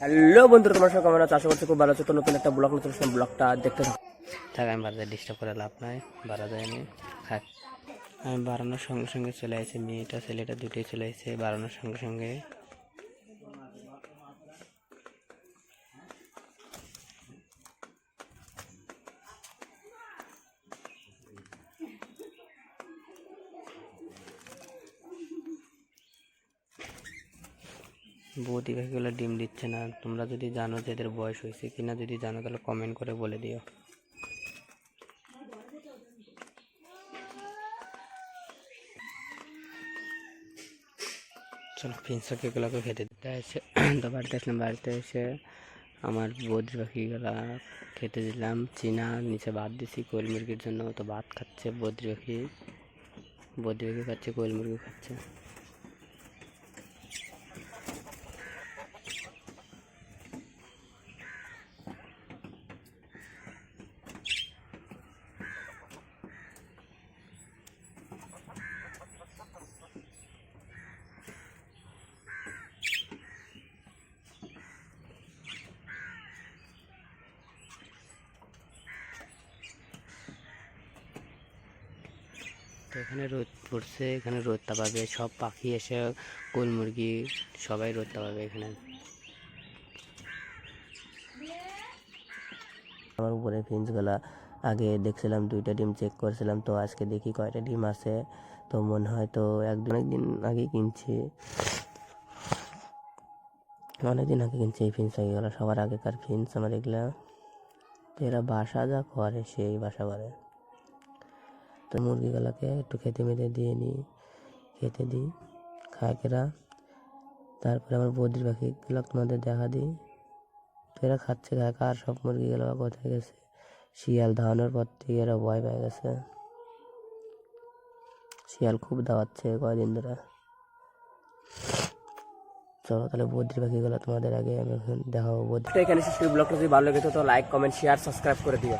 Hello বন্ধুরা, তোমার সঙ্গে আছো? আশা করছি খুব ভালো আছো। তো নতুন একটা ব্লগ, নতুন সময় ব্লগটা দেখতে থাকো। থাক, আমি বাড়িতে ডিস্টার্ব করে লাভ নাই বাড়া যায়নি থাক, আমি বাড়ানোর সঙ্গে সঙ্গে চলে আসি মেয়েটা, ছেলেটা দুটোই চলে আসছে বাড়ানোর সঙ্গে সঙ্গে। বৌদি পাখিগুলো ডিম দিচ্ছে না। তোমরা যদি জানো যে এদের বয়স হয়েছে কিনা, যদি জানো তাহলে কমেন্ট করে বলে দিও। চলো ফিন্স পাখিগুলোকে খেতে দিতে এসে তো বাড়িতে আসলাম, বাড়িতে এসে আমার বৌদির পাখিগুলা খেতে দিলাম। চীনা, নিচে ভাত দিছি, কোয়েল মুরগির জন্য। তো ভাত খাচ্ছে বদ্রি পাখি। বদ্রি পাখি খাচ্ছে, কোয়েল মুরগি খাচ্ছে। তো এখানে রোদ পড়ছে, এখানে রোদটা পাবে সব পাখি এসে কোল মুরগি, সবাই রোদটা পাবে এখানে। আমার উপরে ফিন্সগুলা আগে দেখছিলাম দুইটা ডিম চেক করেছিলাম, তো আজকে দেখি কয়টা ডিম আছে। তো মনে হয় তো এক দু দিন আগে কিনছি। অনেকদিন আগে কিনছি এই ফিন্স পাখিগুলো, সবার আগেকার ফিন্স আমার এগুলা এরা বাসা যা করে, সেই বাসা করে। তো মুরগিগুলোকে একটু খেতে মেতে দিয়ে নিই, খেতে দিই খায়কেরা তারপরে আমার বদ্রির পাখিগুলো তোমাদের দেখা দিই। তো এরা খাচ্ছে, খায়। আর সব মুরগিগুলো কোথায় গেছে? শিয়াল ধাওয়ানোর পর থেকে এরা ভয় পেয়ে গেছে। শিয়াল খুব দাওয়াচ্ছে কয়দিন ধরে। চলো তাহলে বদ্রি পাখিগুলো তোমাদের আগে আমি দেখাবো। বদ্রি এখানে ব্লগটা যদি ভালো লেগে তো লাইক কমেন্ট শেয়ার সাবস্ক্রাইব করে দিও।